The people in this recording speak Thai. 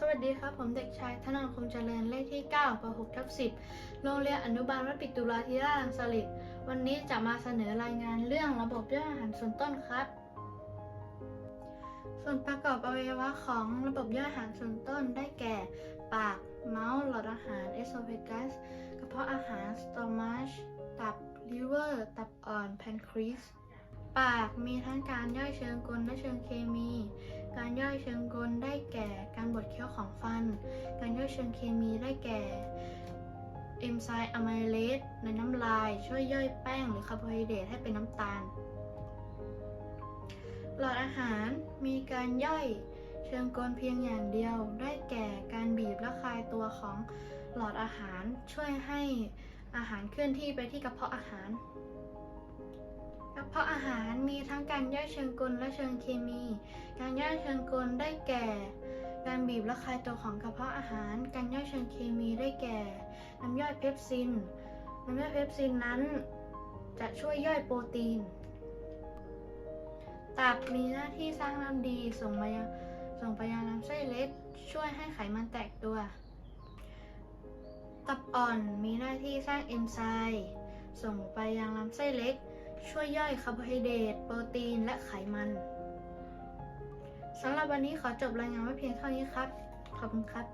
สวัสดีครับ ผมเด็กชายธนนคงเจริญเลขที่9ป .6 ทับ10 โรงเรียนอนุบาลวัดปิตุลาธิราชรังสฤษวันนี้จะมาเสนอรายงานเรื่องระบบย่อยอาหารส่วนต้นครับ ส่วนประกอบอวัยวะของระบบย่อยอาหารส่วนต้นได้แก่ ปาก เมาส์ หลอดอาหาร เอโซเฟกัส กระเพาะอาหาร สตอมัช ตับ ลิเวอร์ ตับอ่อน แพนครีสปากมีทั้งการย่อยเชิงกลและเชิงเคมี การย่อยเชิงกลได้แก่การ บดเคี้ยวของฟัน การย่อยเชิงเคมีได้แก่เอนไซม์อะไมเลสในน้ำลายช่วยย่อยแป้งหรือคาร์โบไฮเดรตให้เป็นน้ำตาล หลอดอาหารมีการย่อยเชิงกลเพียงอย่างเดียว ได้แก่การบีบและคลายตัวของหลอดอาหารช่วยให้อาหารเคลื่อนที่ไปที่กระเพาะอาหารกระเพาะอาหารมีทั้งการย่อยเชิงกลและเชิงเคมี การย่อยเชิงกลได้แก่ บีบและคลายตัวของกระเพาะอาหาร การย่อยเชิงเคมีได้แก่ น้ำย่อยเพปซิน น้ำย่อยเพปซินนั้น จะช่วยย่อยโปรตีน ตับมีหน้าที่สร้างน้ำดีส่งไปยังส่งไปยังลำไส้เล็ก ช่วยให้ไขมันแตกตัว ตับอ่อนมีหน้าที่สร้างเอนไซม์ส่งไปยังลำไส้เล็ก ช่วยย่อยคาร์โบไฮเดรตโปรตีนและไขมัน สำหรับวันนี้ขอจบรายงานไว้เพียงเท่านี้ครับ ขอบคุณครับ